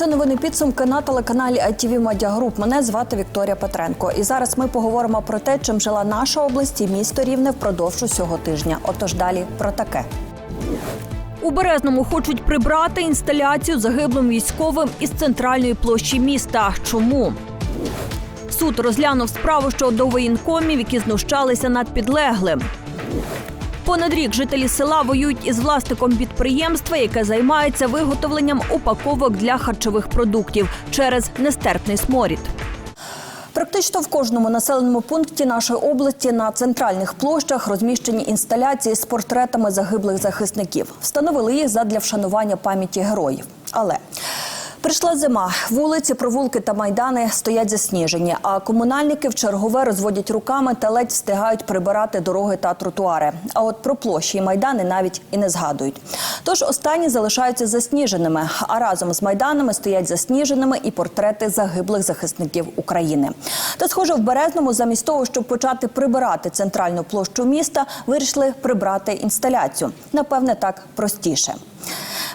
Це новини підсумки на телеканалі ITV Media Group. Мене звати Вікторія Петренко. І зараз ми поговоримо про те, чим жила наша область і місто Рівне впродовж усього тижня. Отож далі про таке. У Березному хочуть прибрати інсталяцію загиблим військовим із центральної площі міста. Чому? Суд розглянув справу щодо воєнкомів, які знущалися над підлеглим. Понад рік жителі села воюють із власником підприємства, яке займається виготовленням упаковок для харчових продуктів через нестерпний сморід. Практично в кожному населеному пункті нашої області на центральних площах розміщені інсталяції з портретами загиблих захисників. Встановили їх задля вшанування пам'яті героїв. Але Прийшла зима, вулиці, провулки та майдани стоять засніжені, а комунальники в чергове розводять руками та ледь встигають прибирати дороги та тротуари. А от про площі і майдани навіть і не згадують. Тож останні залишаються засніженими, а разом з майданами стоять засніженими і портрети загиблих захисників України. Та, схоже, в Березному, замість того, щоб почати прибирати центральну площу міста, вирішили прибрати інсталяцію. Напевне, так простіше.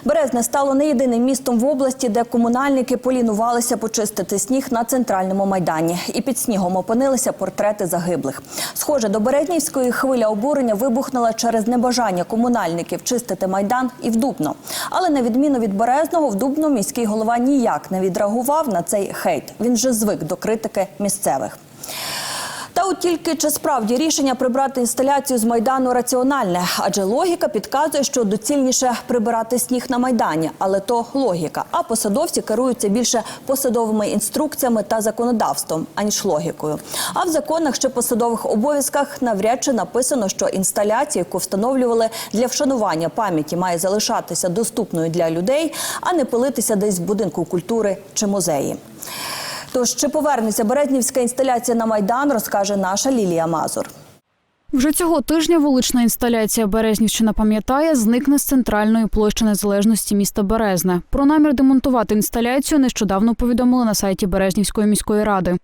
Березне стало не єдиним містом в області, де комунальники полінувалися почистити сніг на центральному майдані. І під снігом опинилися портрети загиблих. Схоже, до Березнівської хвиля обурення вибухнула через небажання комунальників чистити майдан і в Дубно. Але на відміну від Березного, в Дубно міський голова ніяк не відреагував на цей хейт. Він вже звик до критики місцевих. Та от тільки чи справді рішення прибрати інсталяцію з майдану раціональне, адже логіка підказує, що доцільніше прибирати сніг на майдані, але то логіка. А посадовці керуються більше посадовими інструкціями та законодавством, аніж логікою. А в законах ще посадових обов'язках навряд чи написано, що інсталяція, яку встановлювали для вшанування пам'яті, має залишатися доступною для людей, а не пилитися десь в будинку культури чи музеї. Тож чи повернеться Березнівська інсталяція на майдан, розкаже наша Лілія Мазур. Вже цього тижня вулична інсталяція Березнівщина пам'ятає зникне з центральної площі незалежності міста Березне. Про намір демонтувати інсталяцію нещодавно повідомили на сайті Березнівської міської ради.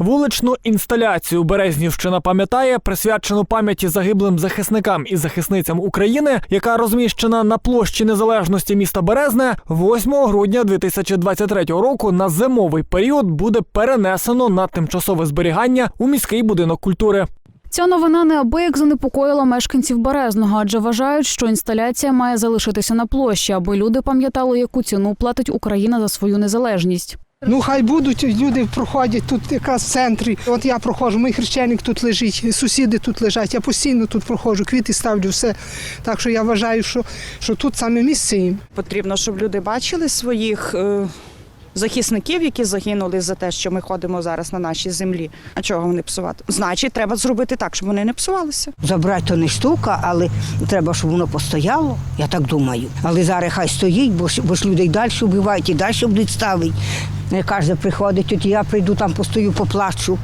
Вуличну інсталяцію Березнівщина пам'ятає, присвячену пам'яті загиблим захисникам і захисницям України, яка розміщена на площі незалежності міста Березне, 8 грудня 2023 року на зимовий період буде перенесено на тимчасове зберігання у міський будинок культури. Ця новина неабияк занепокоїла мешканців Березного, адже вважають, що інсталяція має залишитися на площі, аби люди пам'ятали, яку ціну платить Україна за свою незалежність. Ну, хай будуть люди проходять тут якраз в центрі. От я проходжу, мій хрещеник тут лежить, сусіди тут лежать. Я постійно тут проходжу, квіти ставлю, все. Так що я вважаю, що, що тут саме місце їм. Потрібно, щоб люди бачили своїх е, захисників, які загинули за те, що ми ходимо зараз на нашій землі. А чого вони псувати? Значить, треба зробити так, щоб вони не псувалися. Забрати то не штука, але треба, щоб воно постояло, я так думаю. Але зараз хай стоїть, бо ж, бо ж люди й далі вбивають, і далі будуть ставити. Не каже, приходить, от я прийду там, постою, поплачу.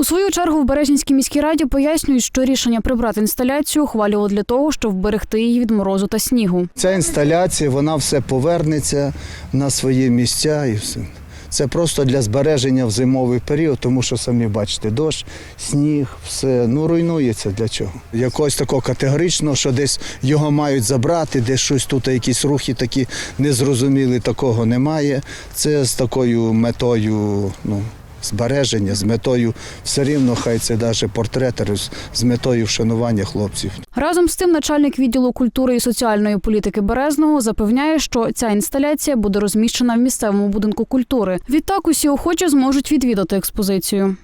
У свою чергу в Березнівській міській раді пояснюють, що рішення прибрати інсталяцію ухвалювали для того, щоб вберегти її від морозу та снігу. Ця інсталяція, вона все повернеться на свої місця і все. Це просто для збереження в зимовий період, тому що самі бачите, дощ, сніг, все ну руйнується для чого. Якогось такого категоричного, що десь його мають забрати, десь щось тут, якісь рухи такі незрозумілі, такого немає. Це з такою метою, ну. Збереження з метою все рівно, хай це навіть портрети з- з метою вшанування хлопців. Разом з тим, начальник відділу культури і соціальної політики Березного запевняє, що ця інсталяція буде розміщена в місцевому будинку культури. Відтак усі охочі зможуть відвідати експозицію.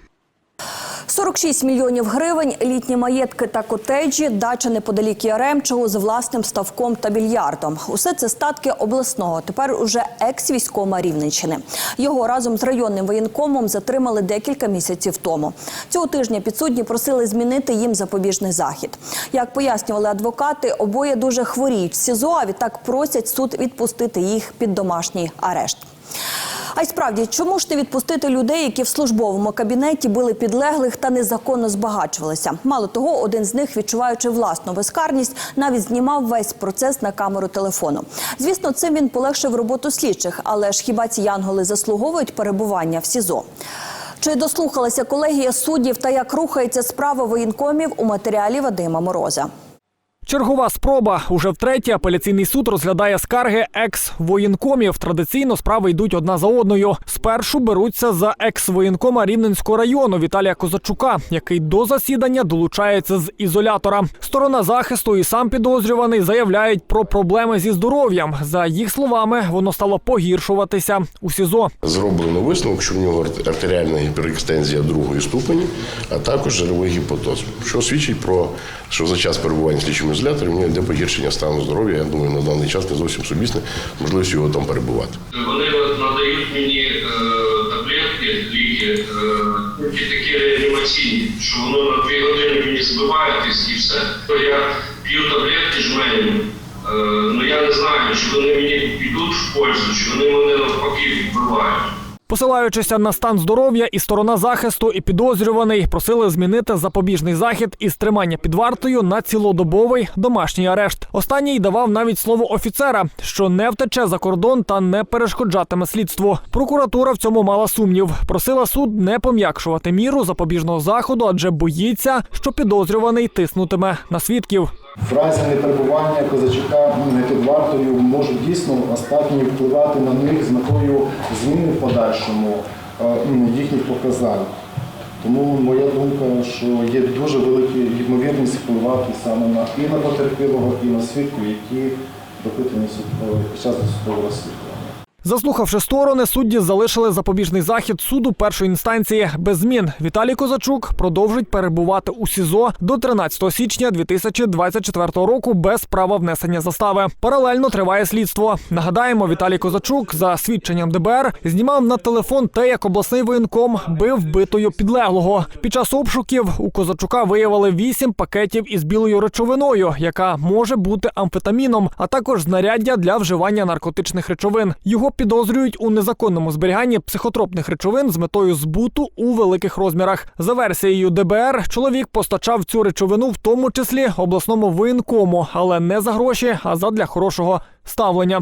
46 мільйонів гривень, літні маєтки та котеджі, дача неподалік Яремчого з власним ставком та більярдом. Усе це статки обласного, тепер уже екс-військома Рівненщини. Його разом з районним воєнкомом затримали декілька місяців тому. Цього тижня підсудні просили змінити їм запобіжний захід. Як пояснювали адвокати, обоє дуже хворіють в СІЗО, а відтак просять суд відпустити їх під домашній арешт. А й справді, чому ж не відпустити людей, які в службовому кабінеті били підлеглих та незаконно збагачувалися? Мало того, один з них, відчуваючи власну безкарність, навіть знімав весь процес на камеру телефону. Звісно, цим він полегшив роботу слідчих, але ж хіба ці янголи заслуговують перебування в СІЗО? Чи дослухалася колегія суддів та як рухається справа воєнкомів у матеріалі Вадима Мороза? Чергова спроба. Уже втретє апеляційний суд розглядає скарги екс-воєнкомів. Традиційно справи йдуть одна за одною. Спершу беруться за екс-воєнкома Рівненського району Віталія Козачука, який до засідання долучається з ізолятора. Сторона захисту і сам підозрюваний заявляють про проблеми зі здоров'ям. За їх словами, воно стало погіршуватися у СІЗО. Зроблено висновок, що в нього артеріальна гіперекстензія другої ступені, а також жировий гіпотоз, що свідчить про що за час перебування в слідчому ізоляторі в йде погіршення стану здоров'я. Я думаю, на даний час не зовсім сумісне можливість його там перебувати. Вони надають мені е, таблетки, ліки, е, такі реанімаційні, що воно на дві години мені збиває і все. То я п'ю таблетки жменями. Е, ну я не знаю, чи вони мені підуть в пользу, чи вони мене навпаки вбивають. Посилаючися на стан здоров'я, і сторона захисту, і підозрюваний просили змінити запобіжний захід із тримання під вартою на цілодобовий домашній арешт. Останній давав навіть слово офіцера, що не втече за кордон та не перешкоджатиме слідству. Прокуратура в цьому мала сумнів. Просила суд не пом'якшувати міру запобіжного заходу, адже боїться, що підозрюваний тиснутиме на свідків. В разі неперебування козачука не під вартою можуть дійсно остатні впливати на них з метою зміни в подальшому е, їхніх показань. Тому моя думка, що є дуже велика ймовірність впливати саме на і на потерпілого, і на свідку, які допитані під час досудового розслідування. Заслухавши сторони, судді залишили запобіжний захід суду першої інстанції без змін. Віталій Козачук продовжить перебувати у СІЗО до 13 січня 2024 року без права внесення застави. Паралельно триває слідство. Нагадаємо, Віталій Козачук за свідченням ДБР знімав на телефон те, як обласний воєнком бив битою підлеглого. Під час обшуків у Козачука виявили вісім пакетів із білою речовиною, яка може бути амфетаміном, а також знаряддя для вживання наркотичних речовин. Його підозрюють у незаконному зберіганні психотропних речовин з метою збуту у великих розмірах. За версією ДБР, чоловік постачав цю речовину, в тому числі обласному воєнкому, але не за гроші, а задля хорошого ставлення.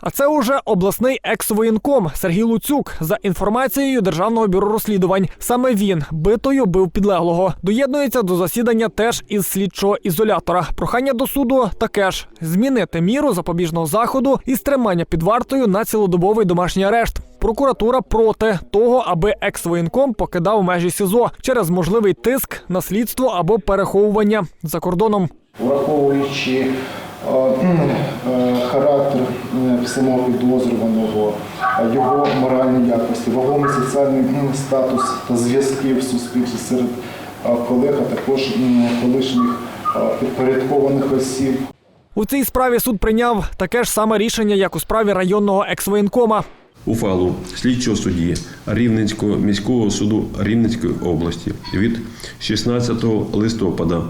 А це уже обласний екс-воєнком Сергій Луцюк. За інформацією Державного бюро розслідувань, саме він битою бив підлеглого. Доєднується до засідання теж із слідчого ізолятора. Прохання до суду таке ж змінити міру запобіжного заходу із тримання під вартою на цілодобовий домашній арешт. Прокуратура проти того, аби екс-воєнком покидав межі СІЗО через можливий тиск на слідство або переховування за кордоном. враховуючи характер е, самого підозрюваного, е, його моральні якості, вагомий соціальний статус та зв'язки в суспільстві серед е, колег, а також колишніх е, підпорядкованих осіб. У цій справі суд прийняв таке ж саме рішення, як у справі районного екс-воєнкома. Ухвалу слідчого судді Рівненського міського суду Рівненської області від 16 листопада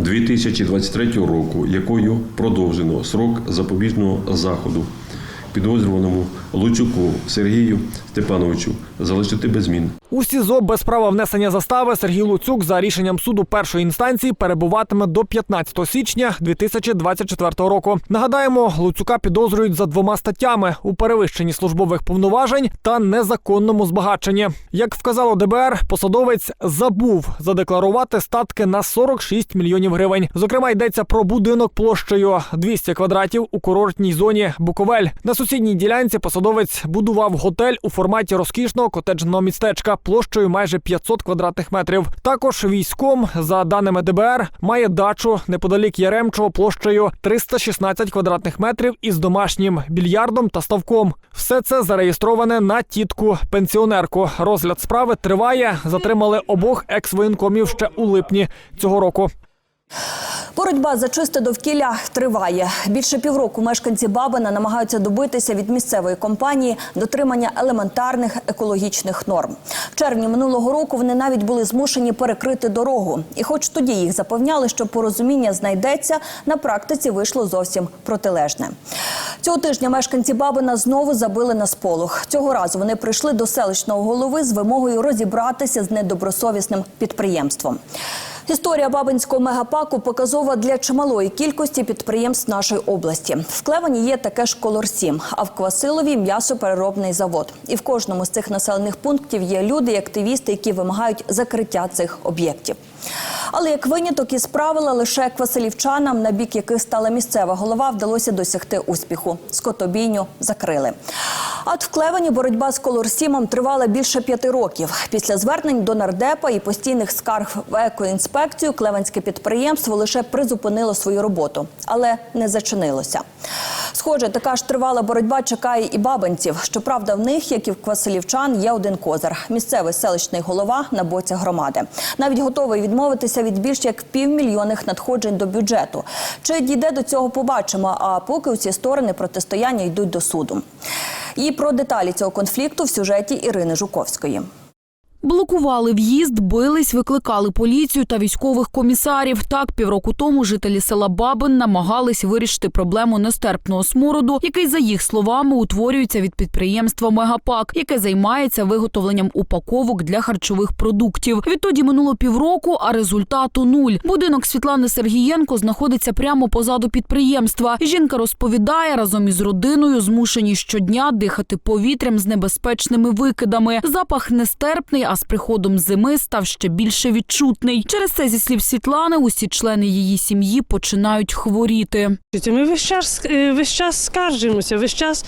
2023 року, якою продовжено срок запобіжного заходу підозрюваному Луцюку Сергію Степановичу залишити без змін. У СІЗО без права внесення застави Сергій Луцюк за рішенням суду першої інстанції перебуватиме до 15 січня 2024 року. Нагадаємо, Луцюка підозрюють за двома статтями у перевищенні службових повноважень та незаконному збагаченні. Як вказало ДБР, посадовець забув задекларувати статки на 46 мільйонів гривень. Зокрема, йдеться про будинок площею 200 квадратів у курортній зоні Буковель. На сусідній ділянці посадовець будував готель у форматі розкішного котеджного містечка площею майже 500 квадратних метрів. Також військом, за даними ДБР, має дачу неподалік Яремчого площею 316 квадратних метрів із домашнім більярдом та ставком. Все це зареєстроване на тітку пенсіонерку. Розгляд справи триває. Затримали обох екс-воєнкомів ще у липні цього року. Боротьба за чисте довкілля триває. Більше півроку мешканці Бабина намагаються добитися від місцевої компанії дотримання елементарних екологічних норм. В червні минулого року вони навіть були змушені перекрити дорогу. І хоч тоді їх запевняли, що порозуміння знайдеться, на практиці вийшло зовсім протилежне. Цього тижня мешканці Бабина знову забили на сполох. Цього разу вони прийшли до селищного голови з вимогою розібратися з недобросовісним підприємством. Історія Бабинського мегапаку показова для чималої кількості підприємств нашої області. В Клевані є таке ж «Колор-7», а в Квасилові м'ясопереробний завод. І в кожному з цих населених пунктів є люди і активісти, які вимагають закриття цих об'єктів. Але як виняток із правила лише квасилівчанам, на бік яких стала місцева голова, вдалося досягти успіху. Скотобійню закрили. От в Клевені боротьба з колорсімом тривала більше п'яти років. Після звернень до нардепа і постійних скарг в екоінспекцію клевенське підприємство лише призупинило свою роботу, але не зачинилося. Схоже, така ж тривала боротьба чекає і бабинців. Щоправда, в них, як і в квасилівчан, є один козир – місцевий селищний голова на боці громади. Навіть готовий відмовитися від більш як півмільйонних надходжень до бюджету. Чи дійде до цього, побачимо. А поки усі сторони протистояння йдуть до суду. І про деталі цього конфлікту в сюжеті Ірини Жуковської. Блокували в'їзд, бились, викликали поліцію та військових комісарів. Так, півроку тому жителі села Бабин намагались вирішити проблему нестерпного смороду, який, за їх словами, утворюється від підприємства Мегапак, яке займається виготовленням упаковок для харчових продуктів. Відтоді минуло півроку, а результату нуль. Будинок Світлани Сергієнко знаходиться прямо позаду підприємства. Жінка розповідає, разом із родиною змушені щодня дихати повітрям з небезпечними викидами. Запах нестерпний, а з приходом зими став ще більше відчутний. Через це, зі слів Світлани, усі члени її сім'ї починають хворіти. Ми весь час, е, весь час скаржимося, весь час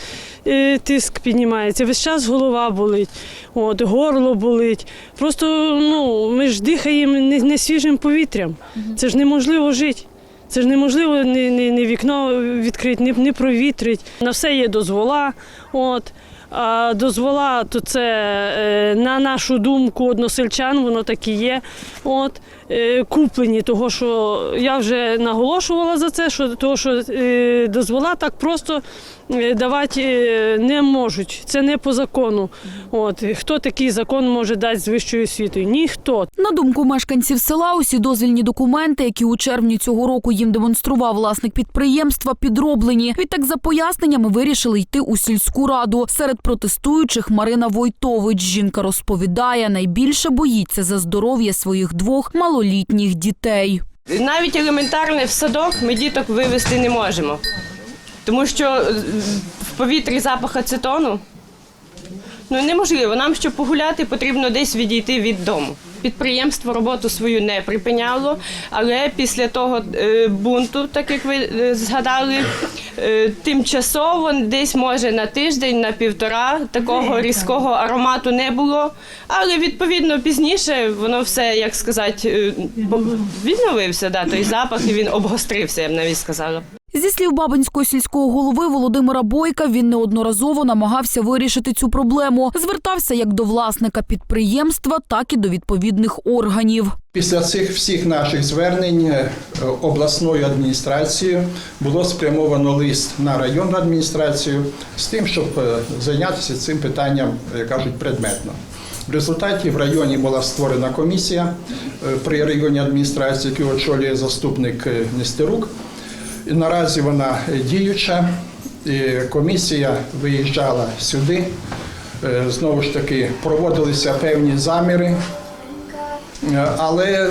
е, тиск піднімається, весь час голова болить, от, горло болить. Просто ну, ми ж дихаємо не, не свіжим повітрям. Це ж неможливо жити. Це ж неможливо не, не, не вікно відкрити, не, не провітрити. На все є дозвола. От. А дозвола, то це е, на нашу думку односельчан, воно так і є. От, куплені, того, що я вже наголошувала за це, що, того, що е, дозвола так просто е, давати е, не можуть. Це не по закону. От, хто такий закон може дати з вищою освітою? Ніхто. На думку мешканців села, усі дозвільні документи, які у червні цього року їм демонстрував власник підприємства, підроблені. Відтак, за поясненнями, вирішили йти у сільську раду. Серед протестуючих Марина Войтович. Жінка розповідає, найбільше боїться за здоров'я своїх двох малолітніх дітей. Навіть елементарне в садок ми діток вивезти не можемо, тому що е, в повітрі запах ацетону. Ну неможливо. Нам, щоб погуляти, потрібно десь відійти від дому. Підприємство роботу свою не припиняло, але після того е, бунту, так як ви е, згадали, е, тимчасово десь може на тиждень, на півтора такого різкого аромату не було. Але відповідно пізніше воно все, як сказати, відновився, да, той запах, і він обгострився, я б навіть сказала. Зі слів Бабинського сільського голови Володимира Бойка, він неодноразово намагався вирішити цю проблему. Звертався як до власника підприємства, так і до відповідних органів. Після цих всіх наших звернень е, обласною адміністрацією було спрямовано лист на районну адміністрацію з тим, щоб е, зайнятися цим питанням, як кажуть, предметно. В результаті в районі була створена комісія е, при районній адміністрації, яку очолює заступник е, Нестерук. Наразі вона діюча. Комісія виїжджала сюди. Е, Знову ж таки, проводилися певні заміри. Е, Але е,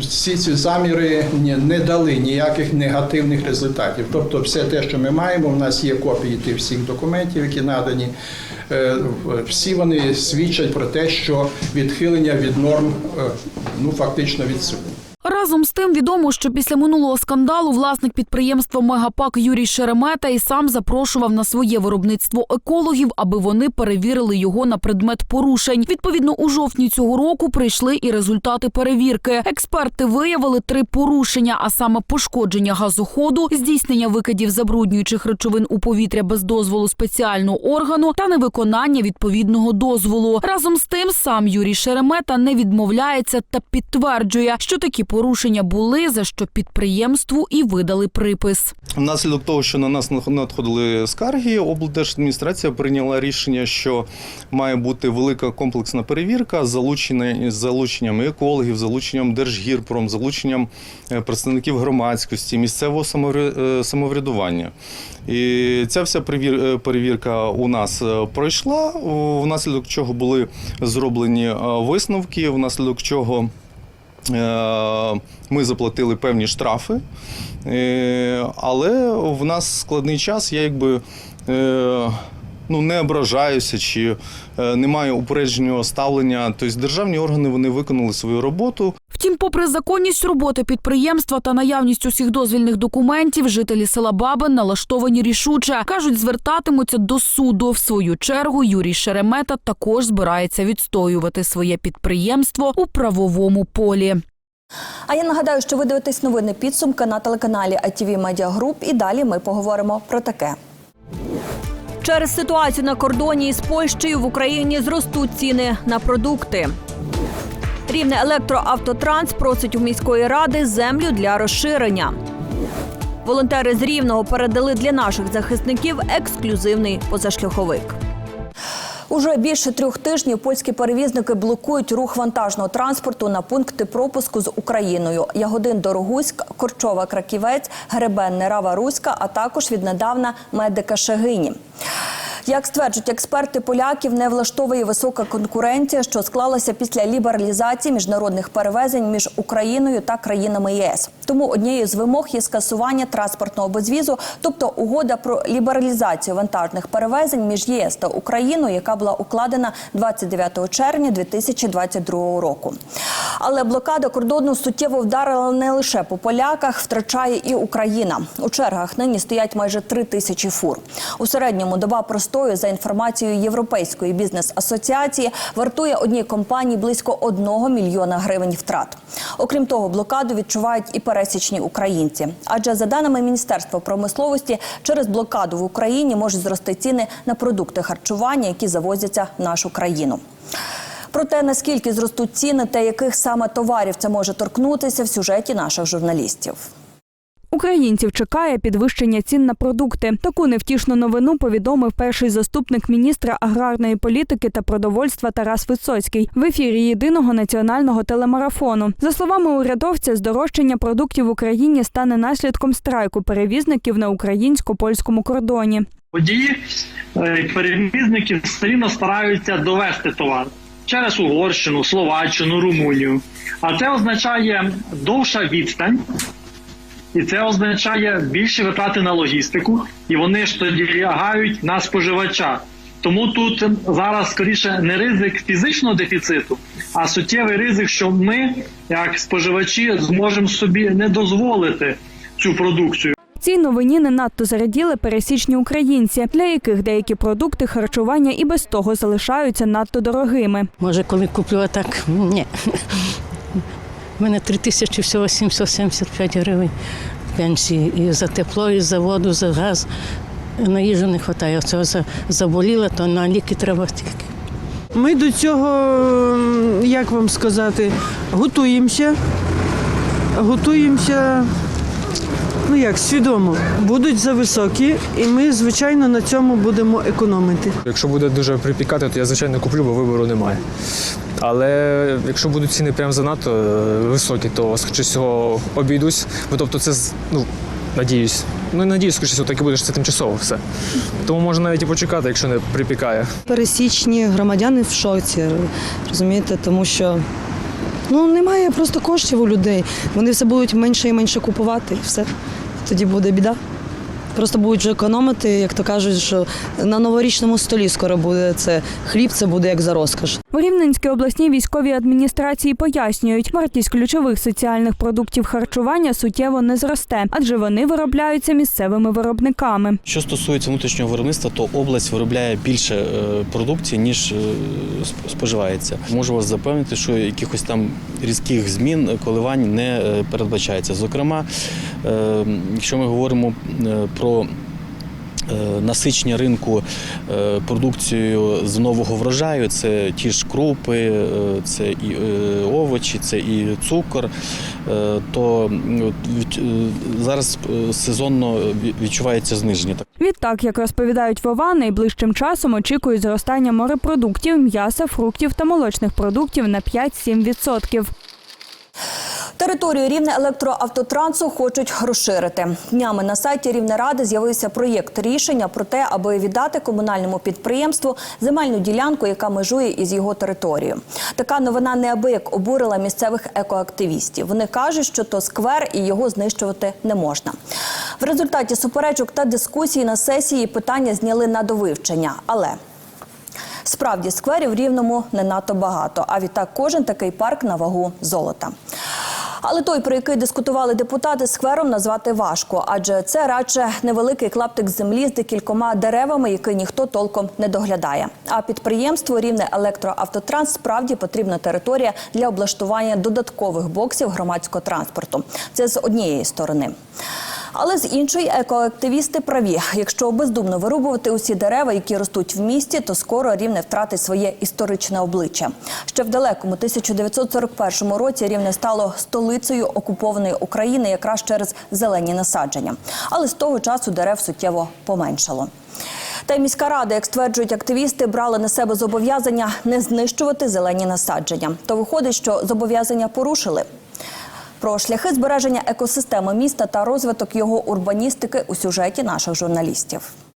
всі ці заміри не дали ніяких негативних результатів. Тобто, все те, що ми маємо, у нас є копії тих всіх документів, які надані. Всі вони свідчать про те, що відхилення від норм ну фактично відсутні. Разом з тим відомо, що після минулого скандалу власник підприємства Мегапак Юрій Шеремета і сам запрошував на своє виробництво екологів, аби вони перевірили його на предмет порушень. Відповідно, у жовтні цього року прийшли і результати перевірки. Експерти виявили три порушення, а саме пошкодження газоходу, здійснення викидів забруднюючих речовин у повітря без дозволу спеціального органу та невиконання відповідного дозволу. Разом з тим, сам Юрій Шеремета не відмовляється та підтверджує, що такі порушення були, за що підприємству і видали припис. Внаслідок того, що на нас надходили скарги, облдержадміністрація прийняла рішення, що має бути велика комплексна перевірка з залучення- залученням екологів, залученням Держгірпром, залученням е, представників громадськості, місцевого е, самоврядування. І ця вся е, перевірка у нас пройшла, внаслідок чого були зроблені висновки, внаслідок чого. Е, Ми заплатили певні штрафи, Е, але в нас складний час. Я якби е, ну, не ображаюся чи не маю упередженого ставлення. Тобто державні органи вони виконали свою роботу. Втім, попри законність роботи підприємства та наявність усіх дозвільних документів, жителі села Бабин налаштовані рішуче. Кажуть, звертатимуться до суду. В свою чергу Юрій Шеремета також збирається відстоювати своє підприємство у правовому полі. А я нагадаю, що ви дивитесь новини підсумки на телеканалі ITV Media Group і далі ми поговоримо про таке. Через ситуацію на кордоні із Польщею в Україні зростуть ціни на продукти. Рівне електроавтотранс просить у міської ради землю для розширення. Волонтери з Рівного передали для наших захисників ексклюзивний позашляховик. Уже більше трьох тижнів польські перевізники блокують рух вантажного транспорту на пункти пропуску з Україною: Ягодин Дорогуськ, Корчова Краківець, Гребен Нерава Руська, а також віднедавна медика Шегині. Як стверджують експерти, поляків не влаштовує висока конкуренція, що склалася після лібералізації міжнародних перевезень між Україною та країнами ЄС. Тому однією з вимог є скасування транспортного безвізу, тобто угода про лібералізацію вантажних перевезень між ЄС та Україною, яка була укладена 29 червня 2022 року. Але блокада кордону суттєво вдарила не лише по поляках, втрачає і Україна. У чергах нині стоять майже три тисячі фур. У середньому доба простою за інформацією Європейської бізнес-асоціації вартує одній компанії близько одного мільйона гривень втрат. Окрім того, блокаду відчувають і пересічні українці. Адже за даними Міністерства промисловості, через блокаду в Україні можуть зрости ціни на продукти харчування, які завозяться в нашу країну. Про те, наскільки зростуть ціни та яких саме товарів це може торкнутися в сюжеті наших журналістів. Українців чекає підвищення цін на продукти. Таку невтішну новину повідомив перший заступник міністра аграрної політики та продовольства Тарас Висоцький в ефірі єдиного національного телемарафону. За словами урядовця, здорожчання продуктів в Україні стане наслідком страйку перевізників на українсько-польському кордоні. Водії е, перевізники все рівно стараються довести товар через Угорщину, Словаччину, Румунію. А це означає довша відстань, і це означає більші витрати на логістику, і вони ж тоді лягають на споживача. Тому тут зараз скоріше не ризик фізичного дефіциту, а суттєвий ризик, що ми, як споживачі, зможемо собі не дозволити цю продукцію. Цій новині не надто зараділи пересічні українці, для яких деякі продукти харчування і без того залишаються надто дорогими. Може, коли куплю, а так ні. У мене 3 тисячі всього 775 гривень пенсії. І за тепло, і за воду, за газ. На їжу не вистачає. Оце за- заболіла, то на ліки треба тільки. Ми до цього, як вам сказати, готуємося. Готуємося, ну як, свідомо. Будуть зависокі, і ми, звичайно, на цьому будемо економити. Якщо буде дуже припікати, то я звичайно куплю, бо вибору немає. Але якщо будуть ціни прям занадто е, високі, то скоріше всього обійдусь. Бо тобто це ну. Надіюсь. Ну, надіюсь, скоріше так і буде, що це тимчасово все. Тому можна навіть і почекати, якщо не припікає. пересічні громадяни в шоці, розумієте, тому що ну, немає просто коштів у людей. Вони все будуть менше і менше купувати, і все. Тоді буде біда. Просто будуть вже економити, як то кажуть, що на новорічному столі скоро буде це хліб, це буде як за розкош. У Рівненській обласній військовій адміністрації пояснюють, вартість ключових соціальних продуктів харчування суттєво не зросте, адже вони виробляються місцевими виробниками. Що стосується внутрішнього виробництва, то область виробляє більше е, продукції, ніж е, споживається. Можу вас запевнити, що якихось там різких змін, е, коливань не передбачається. Зокрема, якщо ми говоримо про Насичення ринку е, продукцією з нового врожаю це ті ж крупи, е, це і е, овочі, це і цукор. е, То е, зараз е, сезонно відчувається зниження. Відтак, як розповідають Вова, найближчим часом очікують зростання морепродуктів, м'яса, фруктів та молочних продуктів на 5-7%. Територію рівне електроавтотрансу хочуть розширити. Днями на сайті Рівнеради з'явився проєкт рішення про те, аби віддати комунальному підприємству земельну ділянку, яка межує із його територією. Така новина неабияк обурила місцевих екоактивістів. Вони кажуть, що то сквер і його знищувати не можна. В результаті суперечок та дискусій на сесії питання зняли на довивчення. Але Справді скверів в рівному не надто багато. А відтак кожен такий парк на вагу золота. Але той, про який дискутували депутати, сквером назвати важко, адже це радше невеликий клаптик землі з декількома деревами, який ніхто толком не доглядає. А підприємству рівне електроавтотранс справді потрібна територія для облаштування додаткових боксів громадського транспорту. Це з однієї сторони. Але з іншої екоактивісти праві. Якщо бездумно вирубувати усі дерева, які ростуть в місті, то скоро рівне втратить своє історичне обличчя. Ще в далекому 1941 році рівне стало столицею окупованої України якраз через зелені насадження. Але з того часу дерев суттєво поменшало. Та й міська рада, як стверджують активісти, брала на себе зобов'язання не знищувати зелені насадження. То виходить, що зобов'язання порушили. Про шляхи збереження екосистеми міста та розвиток його урбаністики у сюжеті наших журналістів.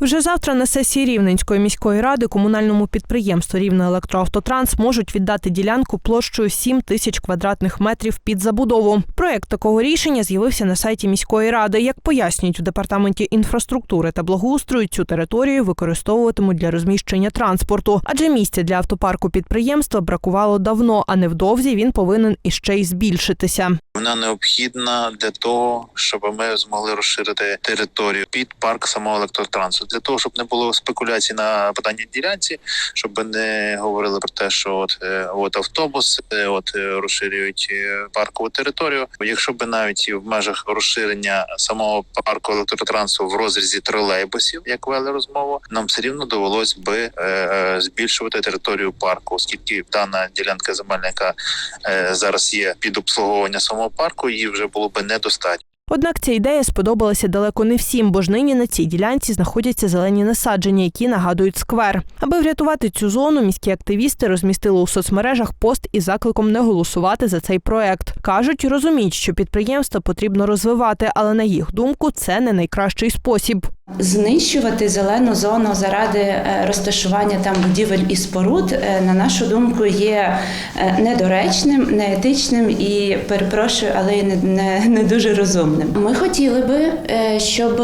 Вже завтра на сесії Рівненської міської ради комунальному підприємству Рівне електроавтотранс можуть віддати ділянку площею 7 тисяч квадратних метрів під забудову. Проект такого рішення з'явився на сайті міської ради. Як пояснюють у департаменті інфраструктури та благоустрою, цю територію використовуватимуть для розміщення транспорту, адже місця для автопарку підприємства бракувало давно, а невдовзі він повинен іще й збільшитися. Вона необхідна для того, щоб ми змогли розширити територію під парк самого електротрансу, для того, щоб не було спекуляцій на питанні ділянці, щоб не говорили про те, що от е, от автобус, е, от е, розширюють паркову територію. Якщо б навіть в межах розширення самого парку електротрансу в розрізі тролейбусів, як вели розмову, нам все рівно довелось би збільшувати територію парку, оскільки дана ділянка е, зараз є під обслуговування самого парку, її вже було би недостатньо. Однак ця ідея сподобалася далеко не всім, бо ж нині на цій ділянці знаходяться зелені насадження, які нагадують сквер. Аби врятувати цю зону, міські активісти розмістили у соцмережах пост із закликом не голосувати за цей проект. кажуть, розуміють, що підприємство потрібно розвивати, але на їх думку це не найкращий спосіб. Знищувати зелену зону заради е, розташування там будівель і споруд, е, на нашу думку, є е, недоречним, неетичним і перепрошую, але й не, не, не дуже розумним. Ми хотіли би, щоб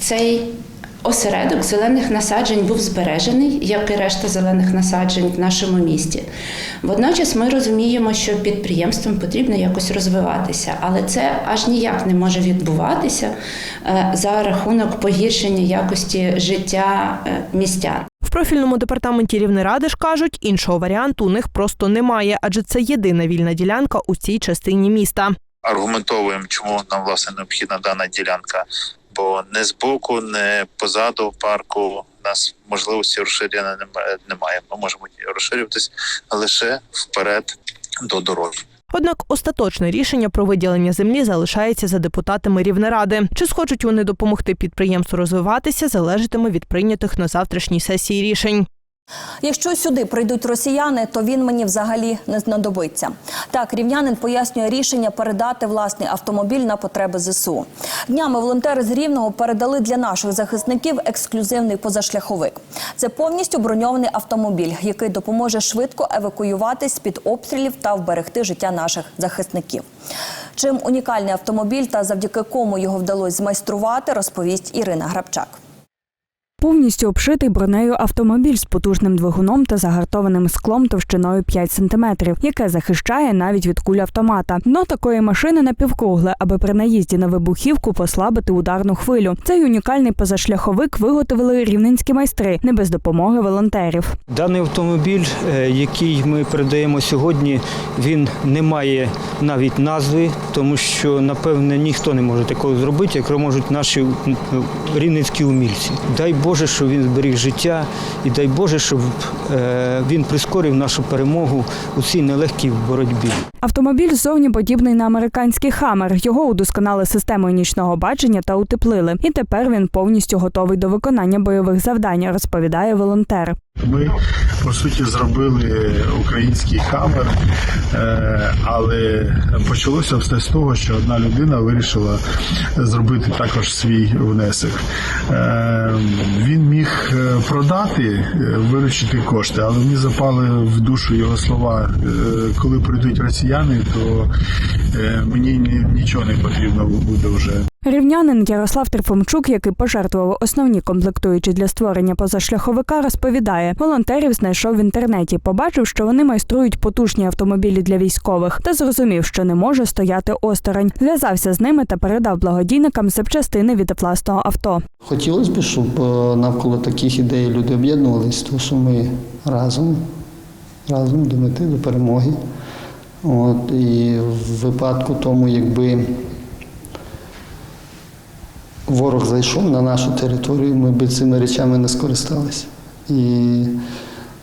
цей осередок зелених насаджень був збережений, як і решта зелених насаджень в нашому місті. Водночас ми розуміємо, що підприємствам потрібно якось розвиватися, але це аж ніяк не може відбуватися е, за рахунок погіршення якості життя е, містян. В профільному департаменті Рівнеради ж кажуть, іншого варіанту у них просто немає, адже це єдина вільна ділянка у цій частині міста. аргументовуємо, чому нам власне необхідна дана ділянка. Бо не збоку, не позаду парку у нас можливості розширення немає-. Ми можемо розширюватись лише вперед до дороги. Однак остаточне рішення про виділення землі залишається за депутатами Рівнеради. Чи схочуть вони допомогти підприємству розвиватися, залежатиме від прийнятих на завтрашній сесії рішень. Якщо сюди прийдуть росіяни, то він мені взагалі не знадобиться. Так, рівнянин пояснює рішення передати власний автомобіль на потреби ЗСУ. Днями волонтери з Рівного передали для наших захисників ексклюзивний позашляховик. Це повністю броньований автомобіль, який допоможе швидко евакуюватись під обстрілів та вберегти життя наших захисників. Чим унікальний автомобіль та завдяки кому його вдалося змайструвати, розповість Ірина Грабчак. Повністю обшитий бронею автомобіль з потужним двигуном та загартованим склом товщиною 5 см, яке захищає навіть від куль автомата. Дно такої машини напівкругле, аби при наїзді на вибухівку послабити ударну хвилю. Цей унікальний позашляховик виготовили рівненські майстри не без допомоги волонтерів. Даний автомобіль, е, який ми передаємо сьогодні, він не має навіть назви, тому що напевне ніхто не може такого зробити, як можуть наші рівненські умільці. Дай Боже, щоб він зберіг життя, і дай Боже, щоб е, він прискорив нашу перемогу у цій нелегкій боротьбі. Автомобіль зовні подібний на американський хамер. Його удосконали системою нічного бачення та утеплили. І тепер він повністю готовий до виконання бойових завдань, розповідає волонтер. Ми по суті зробили український хамер, е, але почалося все з того, що одна людина вирішила зробити також свій внесок. Е, Він міг е, продати, виручити кошти, але мені запали в душу його слова. Коли прийдуть росіяни, то мені нічого не потрібно буде вже. Рівнянин Ярослав Трифомчук, який пожертвував основні комплектуючі для створення позашляховика, розповідає, волонтерів знайшов в інтернеті, побачив, що вони майструють потужні автомобілі для військових, та зрозумів, що не може стояти осторонь. Зв'язався з ними та передав благодійникам запчастини від власного авто. Хотілося б, щоб е, навколо таких ідей люди об'єднувалися, тому що ми разом, разом до мети, до перемоги. От, і в випадку тому, якби ворог зайшов на нашу територію, ми б цими речами не скористалися. І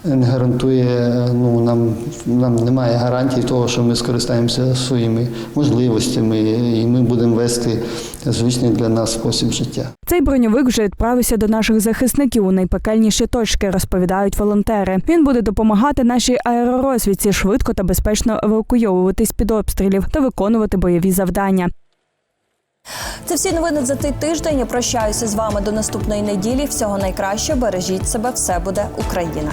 не гарантує, ну, нам, нам немає гарантії того, що ми скористаємося своїми можливостями і ми будемо вести звичний для нас спосіб життя. Цей броньовик вже відправився до наших захисників у найпекельніші точки, розповідають волонтери. Він буде допомагати нашій аеророзвідці швидко та безпечно евакуйовуватись під обстрілів та виконувати бойові завдання. Це всі новини за цей тиждень. Я прощаюся з вами до наступної неділі. Всього найкраще Бережіть себе. Все буде Україна.